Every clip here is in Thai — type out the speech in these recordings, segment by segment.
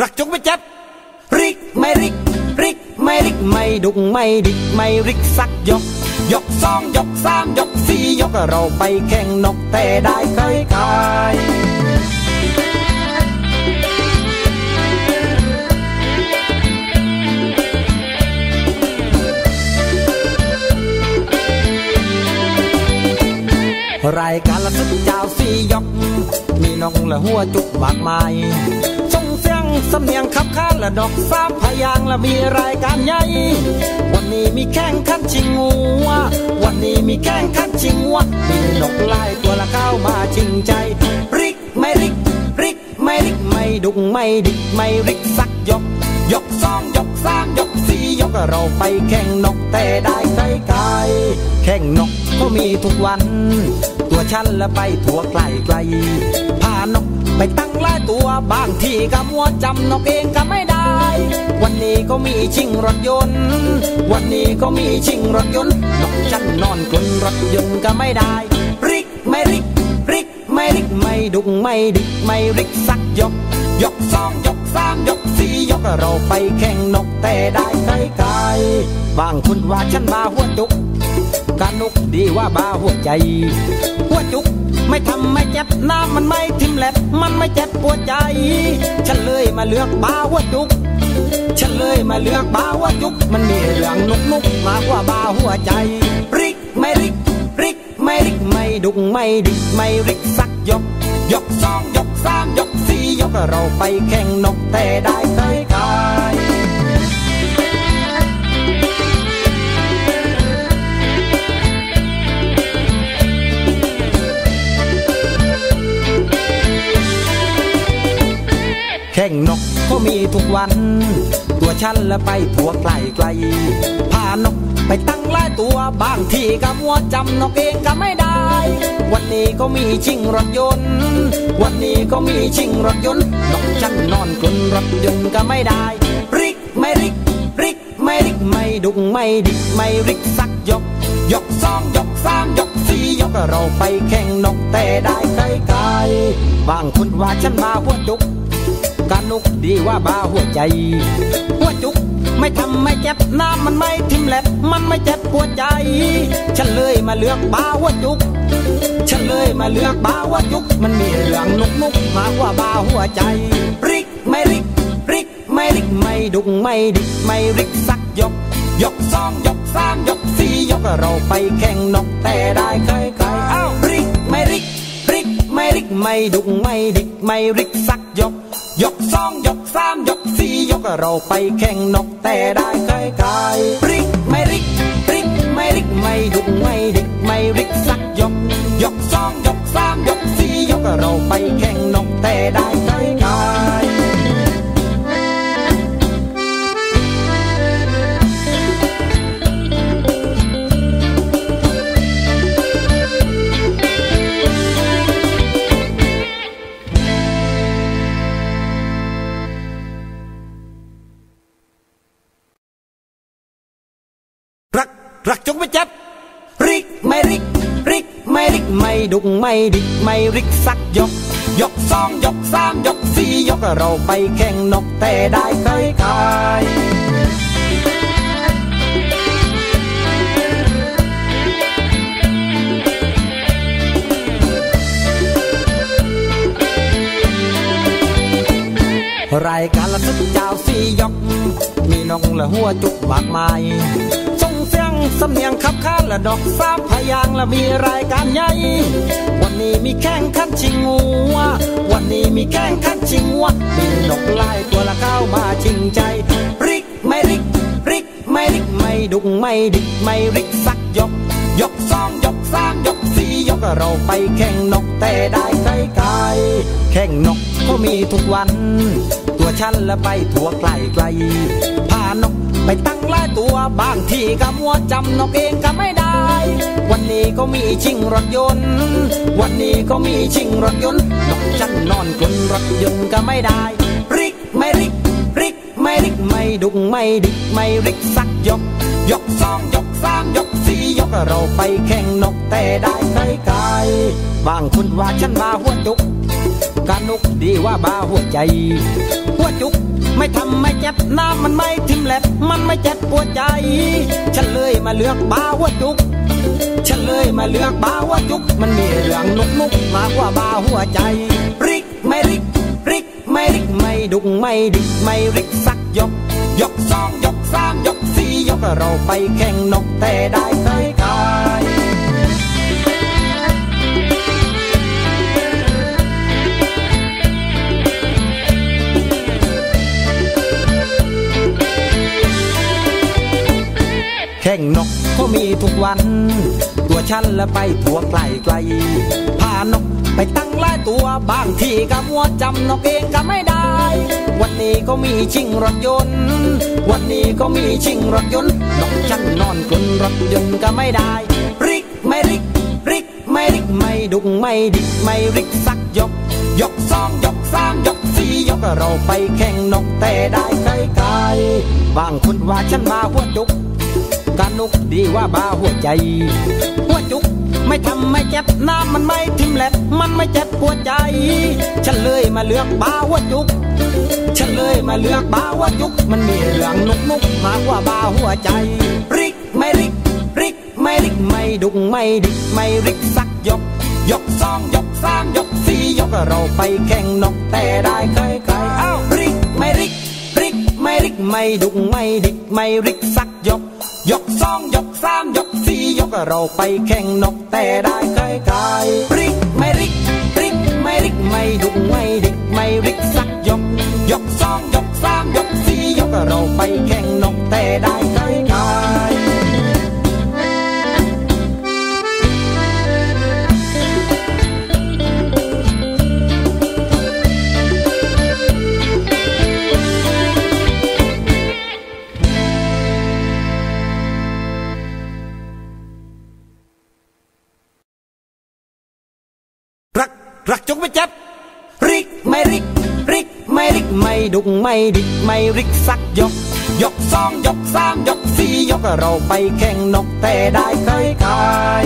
รักจงไม่เจ็บ ริกไม่ริก ริกไม่ริกไม่ดุกไม่ดิกไม่ริกสักยก ยกสองยกสามยกสี่ยกเราไปแข่งนกแต่ได้เคยกายรายการละสุดเจ้าสี่ยก มีน้องละหัวจุกมากมาย ส่งสำเนียงขับข้านละดอกสามพยางละมีรายการใหญ่ วันนี้มีแข่งขันชิงงัว วันนี้มีแข่งขันชิงงัว มีนกไล่ตัวละเข้ามาชิงใจ ริกไม่ริก ริกไม่ริกไม่ดุกไม่ดิกไม่ริกสักยก ยกสองยกสามยกสี่ยกเราไปแข่งนกแต่ได้ไกลไกลแข่งนกก็มีทุกวัน ตัวฉันละไปทั่วไกลไกลพานก ไปตั้งหลายตัวบางทีก็มัวจำนกเองก็ไม่ได้ วันนี้ก็มีชิงรถยนต์ วันนี้ก็มีชิงรถยนต์นกฉันนอนกลนรถยนต์ก็ไม่ได้ริกไม่ริกริกไม่ริกไม่ดุกไม่ดิกไม่ริกสักยก ยกสองยกสามยกสี่ยกเราไปแข่งนกแต่ได้ไกลไกลบางคนว่าฉันมาหัวจุกการนกดีว่าบาหัวใจ หัวจุก ไม่ทำไม่เจ็บน้ำมันไม่ทิ่มแหลบมันไม่เจ็บปวดใจ ฉันเลยมาเลือกบาหัวจุก ฉันเลยมาเลือกบาหัวจุก มันมีเรื่องนุกนุกมากกว่าบาหัวใจ ริกไม่ริก ริกไม่ริกไม่ดุกไม่ดิกไม่ริกสักยก ยกสองยกสามยกสี่ยกเราไปแข่งนกแต่ได้เคยกาย แข่งนกก็มีทุกวัน ตัวฉันละไปทั่วไกลไกล พานกไปตั้งหลายตัวบางทีก็มัวจำนกเองก็ไม่ได้ วันนี้ก็มีชิงรถยนต์ วันนี้ก็มีชิงรถยนต์นกฉันนอนกลนรถยนต์ก็ไม่ได้ ริกไม่ริก ริกไม่ริกไม่ดุกไม่ดิกไม่ริกสักยก ยกสองยกสามยกสี่ยกเราไปแข่งนกแต่ได้ไกลไกลบางคนว่าฉันมาหัวจุก การนุกดีว่าบาหัวใจ หัวจุกไม่ทำไม่เจ็บน้ำมันไม่ทิ่มแหลบมันไม่เจ็บปวดใจ ฉันเลยมาเลือกบาหัวจุก ฉันเลยมาเลือกบาหัวจุก มันมีเรื่องนุกนุกมากว่าบาหัวใจ ริกไม่ริก ริกไม่ริกไม่ดุกไม่ดิกไม่ริกสักยก ยกสองยกสามยกสี่ยกเราไปแข่งนกแต่ได้เคยเคยอ้าวริกไม่ริก ริกไม่ริกไม่ดุกไม่ดิกไม่ริกสักยก ยกสองยกสามยกสี่ยกเราไปแข่งนกแต่ได้ไกลไกลริกไม่ริกริกไม่ริกไม่ดุกไม่ริกไม่ริกสักยก ยกสองยกสามยกสี่ยกเราไปแข่งนกแต่ได้ไกลไกล ไม่ดุกไม่ดิกไม่ริกสักยก ยกสองยกสามยกสี่ยกเราไปแข่งนกแต่ได้เคยกายรายการละสุดเจ้าสี่ยก มีน้องละหัวจุกมากมาย สำเนียงขับข้านละดอกสามพยางและมีรายการใหญ่ วันนี้มีแข่งขันชิงงัว วันนี้มีแข่งขันชิงงัว มีนกไล่ตัวละเข้ามาชิงใจ ริกไม่ริก ริกไม่ริกไม่ดุกไม่ดิกไม่ริกสักยก ยกสองยกสามยกสี่ยกเราไปแข่งนกแต่ได้ไกลไกลแข่งนกก็มีทุกวัน ตัวฉันละไปทั่วไกลไกลพานก ไปตั้งหลายตัวบางทีก็มัวจำนกเองก็ไม่ได้ วันนี้ก็มีชิงรถยนต์ วันนี้ก็มีชิงรถยนต์นกฉันนอนกลนรถยนต์ก็ไม่ได้ ริกไม่ริก ริกไม่ริกไม่ดุกไม่ดิกไม่ริกสักยก ยกสองยกสามยกสี่ยกเราไปแข่งนกแต่ได้ไกลไกลบางคนว่าฉันมาหัวจุก การนกดีว่าบาหัวใจ หัวจุกไม่ทำไม่เจ็บน้ำมันไม่ทิมแหลบมันไม่เจ็บปวดใจ ฉันเลยมาเลือกบาหัวจุก ฉันเลยมาเลือกบาหัวจุก มันมีเรื่องนุกนุกมากกว่าบาหัวใจ ริกไม่ริก ริกไม่ริกไม่ดุกไม่ดิกไม่ริกสักยก ยกสองยกสามยกสี่ยกเราไปแข่งนกแต่ได้เคยกาย แข่งนกก็มีทุกวัน ตัวฉันละไปทั่วไกลไกล พานกไปตั้งหลายตัวบางทีก็มัวจำนกเองก็ไม่ได้ วันนี้ก็มีชิงรถยนต์ วันนี้ก็มีชิงรถยนต์ นกฉันนอนกลนรถยนต์ก็ไม่ได้ ริกไม่ริก ริกไม่ริกไม่ดุกไม่ดิกไม่ริกสักยก ยกสองยกสามยกสี่ยกเราไปแข่งนกแต่ได้ไกลไกลบางคนว่าฉันมาหัวจุก กานุกดีว่าบ้าหัวใจ หัวจุกไม่ทำไม่เจ็บน้ำมันไม่ทิมแหลบมันไม่เจ็บปวใจ ฉันเลยมาเลือกบ้าหัวจุก ฉันเลยมาเลือกบ้าหัวจุก มันมีเรื่องนุกนุกมากกว่าบ้าหัวใจ ริกไม่ริก ริกไม่ริกไม่ดุกไม่ดิกไม่ริกสักยก ยกสองยกสามยกสี่ยกเราไปแข่งนกแต่ได้เคยเคยอ้าวริกไม่ริก ริกไม่ริกไม่ดุกไม่ดิกไม่ริกสัก ยกสองยกสามยกสี่ยกเราไปแข่งนกแต่ได้เคยเคยริกไม่ริกริกไม่ริกไม่ดุไม่ดิกไม่ริกสักยก ยกสองยกสามยกสี่ยกเราไปแข่งนกแต่ได้ ไม่ดุกไม่ดิกไม่ริกสักยก ยกสองยกสามยกสี่ยกเราไปแข่งนกแต่ได้เคยขาย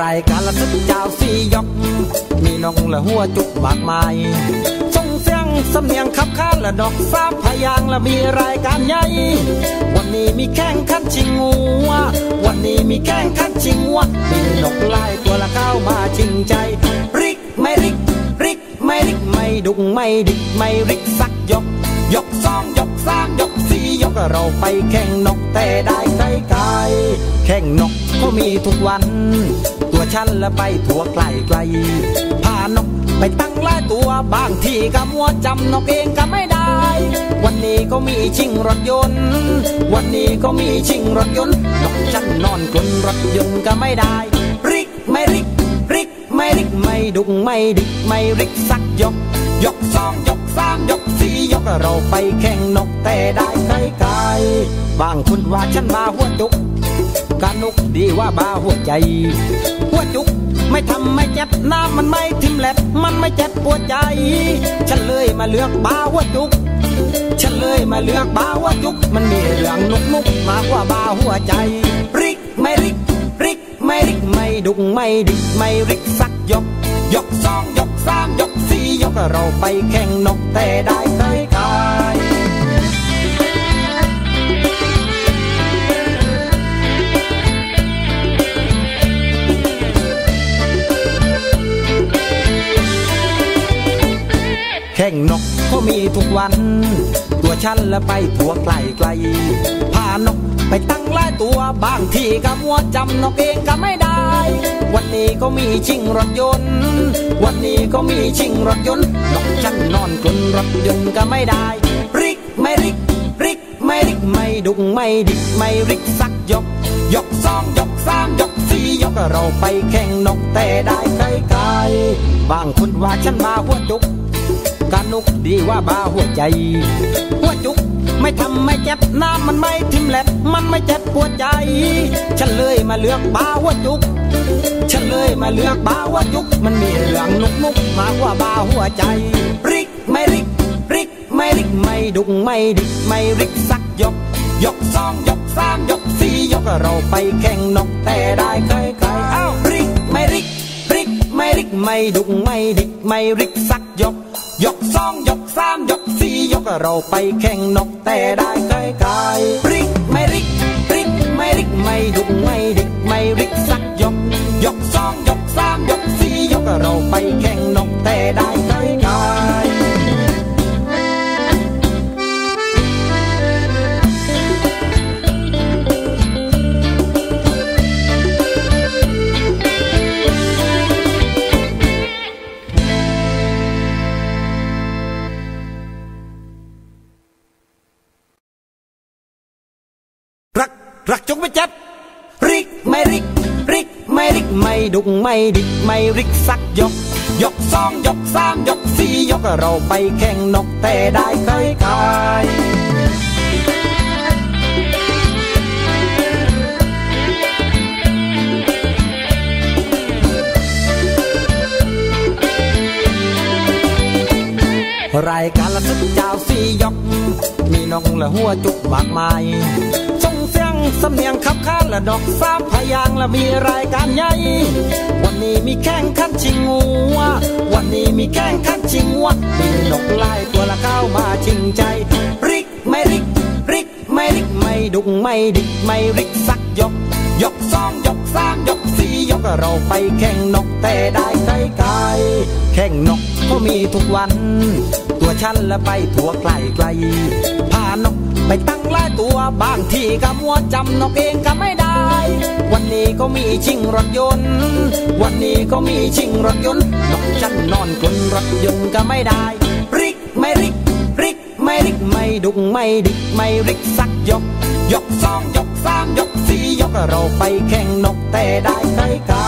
รายการละทึกเจ้าสี่ยก มีน้องและหัวจุกมากมาย เสียงสำเนียงขับข้านและดอกสามพยางและมีรายการใหญ่ วันนี้มีแข่งขันชิงงัว วันนี้มีแข่งขันชิงงัว มีนกไล่ตัวละเข้ามาชิงใจ ริกไม่ริก ริกไม่ริกไม่ดุกไม่ดิกไม่ริกสักยก ยกสองยกสามยกสี่ยกเราไปแข่งนกแต่ได้ไกลไกลแข่งนกก็มีทุกวัน ตัวฉันละไปทั่วไกลไกลพานก ไปตั้งหลายตัวบางทีก็มัวจำนกเองก็ไม่ได้ วันนี้ก็มีชิงรถยนต์ วันนี้ก็มีชิงรถยนต์นกฉันนอนกลนรถยนต์ก็ไม่ได้ริกไม่ริกริกไม่ริกไม่ดุกไม่ดิกไม่ริกสักยก ยกสองยกสามยกสี่ยกเราไปแข่งนกแต่ได้ไกลไกลบางคนว่าฉันมาหัวจุกกานุกดีว่าบ้าหัวใจ หัวจุก ไม่ทำไม่เจ็บน้ำมันไม่ทิ่มแหลบมันไม่เจ็บปวดใจ ฉันเลยมาเลือกบาหัวจุก ฉันเลยมาเลือกบาหัวจุก มันมีเรื่องนุกนุกมากกว่าบาหัวใจ ริกไม่ริก ริกไม่ริกไม่ดุกไม่ดิกไม่ริกสักยก ยกสองยกสามยกสี่ยกเราไปแข่งนกแต่ได้เคยกาย ข่งนกก็มีทุกวัน ตัวฉันละไปทั่วไกลไกล พานกไปตั้งหลายตัวบางทีก็มัวจำนกเองก็ไม่ได้ วันนี้ก็มีชิงรถยนต์ วันนี้ก็มีชิงรถยนต์นกฉันนอนกลนรถยนต์ก็ไม่ได้ ริกไม่ริก ริกไม่ริกไม่ดุกไม่ดิกไม่ริกสักยก ยกสองยกสามยกสี่ยกเราไปแข่งนกแต่ได้ไกลไกลบางคนว่าฉันมาหัวจุก กานุกดีว่าบ้าหัวใจ หัวจุกไม่ทำไม่เจ็บน้ำมันไม่ทิมแหลบมันไม่เจ็บปวดใจ ฉันเลยมาเลือกบ้าหัวจุก ฉันเลยมาเลือกบ้าหัวจุก มันมีเรื่องนุกนุกมากว่าบ้าหัวใจ ริกไม่ริก ริกไม่ริกไม่ดุกไม่ดิกไม่ริกสักยก ยกสองยกสามยกสี่ยกเราไปแข่งนกแต่ได้ใครใครอ้าวริกไม่ริกริกไม่ริกไม่ดุกไม่ดิกไม่ริกสักยก ยกสองยกสามยกสี่ยกเราไปแข่งนกแต่ได้ไกลไกลริกไม่ริก รักรักจงไม่จ็บริกไม่ริก ริกไม่ริกไม่ดุกไม่ดิกไม่ริกสักยก ยกสองยกสามยกสี่ยกเราไปแข่งนกแต่ได้เคยกายรายการละสุดเจ้าสี่ยก มีน้องและหัวจุกมากมาย สำเนียงขับข้านและดอกสามพยางและมีรายการใหญ่ วันนี้มีแข่งขันชิงงัว วันนี้มีแข่งขันชิงงัว มีนกไล่ตัวละเข้ามาชิงใจ ริกไม่ริก ริกไม่ริกไม่ดุกไม่ดิกไม่ริกสักยก ยกสองยกสามยกสี่ยกเราไปแข่งนกแต่ได้ไกลไกลแข่งนกก็มีทุกวัน ฉันละไปทั่วไกลไกลพานกไปตั้งหลายตัวบางทีก็มัวจำนกเองก็ไม่ได้ วันนี้ก็มีชิงรถยนต์ วันนี้ก็มีชิงรถยนต์นกฉันนอนกลนรถยนต์ก็ไม่ได้ ริกไม่ริก ริกไม่ริกไม่ดุกไม่ดิกไม่ริกสักยก ยกสองยกสามยกสี่ยกเราไปแข่งนกแต่ได้ไกลไกล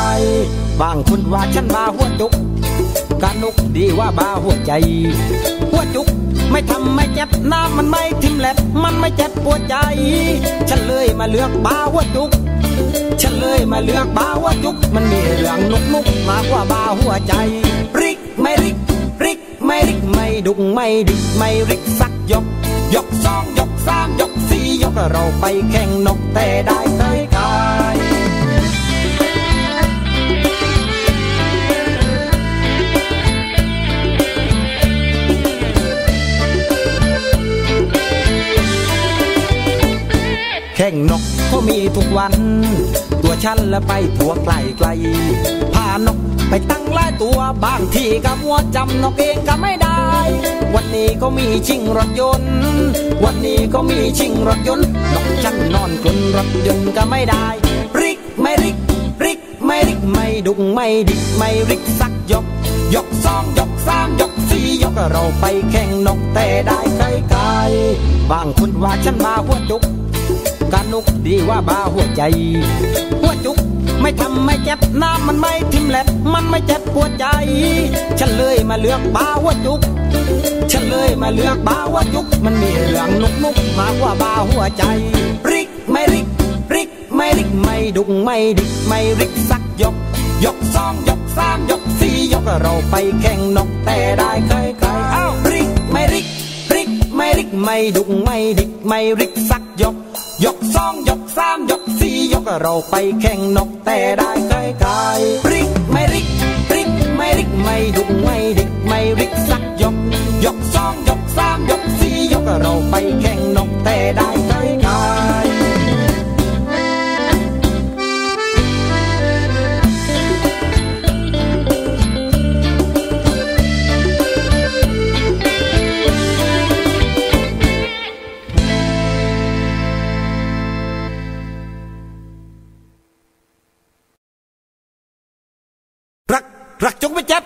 บางคนว่าฉันบาหัวจุกกานุกดีว่าบาหัวใจ หัวจุก ไม่ทำไม่เจ็บน้ำมันไม่ทิ่มแหลบมันไม่เจ็บปวดใจ ฉันเลยมาเลือกบาหัวจุก ฉันเลยมาเลือกบาหัวจุก มันมีเรื่องนุกนุกมากกว่าบาหัวใจ ริกไม่ริก ริกไม่ริกไม่ดุกไม่ดิกไม่ริกสักยก ยกสองยกสามยกสี่ยกเราไปแข่งนกแต่ได้เคย แข่งนกก็มีทุกวัน ตัวฉันละไปทั่วไกลไกล พานกไปตั้งหลายตัวบางทีก็มัวจำนกเองก็ไม่ได้ วันนี้ก็มีชิงรถยนต์ วันนี้ก็มีชิงรถยนต์ นกฉันนอนกลนรถยนต์ก็ไม่ได้ ริกไม่ริก ริกไม่ริกไม่ดุกไม่ดิกไม่ริกสักยก ยกสองยกสามยกสี่ยกเราไปแข่งนกแต่ได้ไกลไกลบางคนว่าฉันมาหัวจุก กานุกดีว่าบาหัวใจ หัวจุกไม่ทำไม่เจ็บน้ำมันไม่ทิ่มแหลบมันไม่เจ็บปวดใจ ฉันเลยมาเลือกบาหัวจุก ฉันเลยมาเลือกบาหัวจุก มันมีเรื่องนุกนุกมากกว่าบาหัวใจ ริกไม่ริก ริกไม่ริกไม่ดุกไม่ดิกไม่ริกสักยก ยกสองยกสามยกสี่ยกเราไปแข่งนกแต่ได้เคยเคยเอ้าวริกไม่ริก ริกไม่ริกไม่ดุกไม่ดิกไม่ริกสัก ยกสองยกสามยกสี่ยกเราไปแข่งนกแต่ได้ไกลไกลริกไม่ริกริกไม่ริกไม่ดุไม่ดิกไม่ริกสักยก ยกสองยกสามยกสี่ยกเราไปแข่งนกแต่ได้ รักรักจงไม่เจ็บ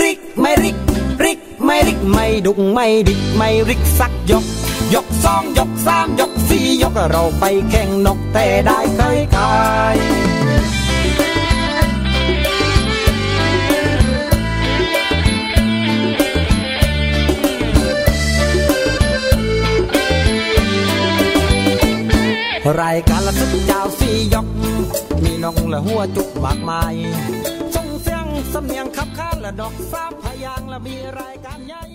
ริกไม่ริก ริกไม่ริกไม่ดุกไม่ดิกไม่ริกสักยก ยกสองยกสามยกสี่ยกเราไปแข่งนกแต่ได้เคยกายรายการละสุดเจ้าสี่ยก มีน้องและหัวจุกมากมาย ส่งเสียงสำเนียงขับข้านและดอกสามพยางและมีรายการใหญ่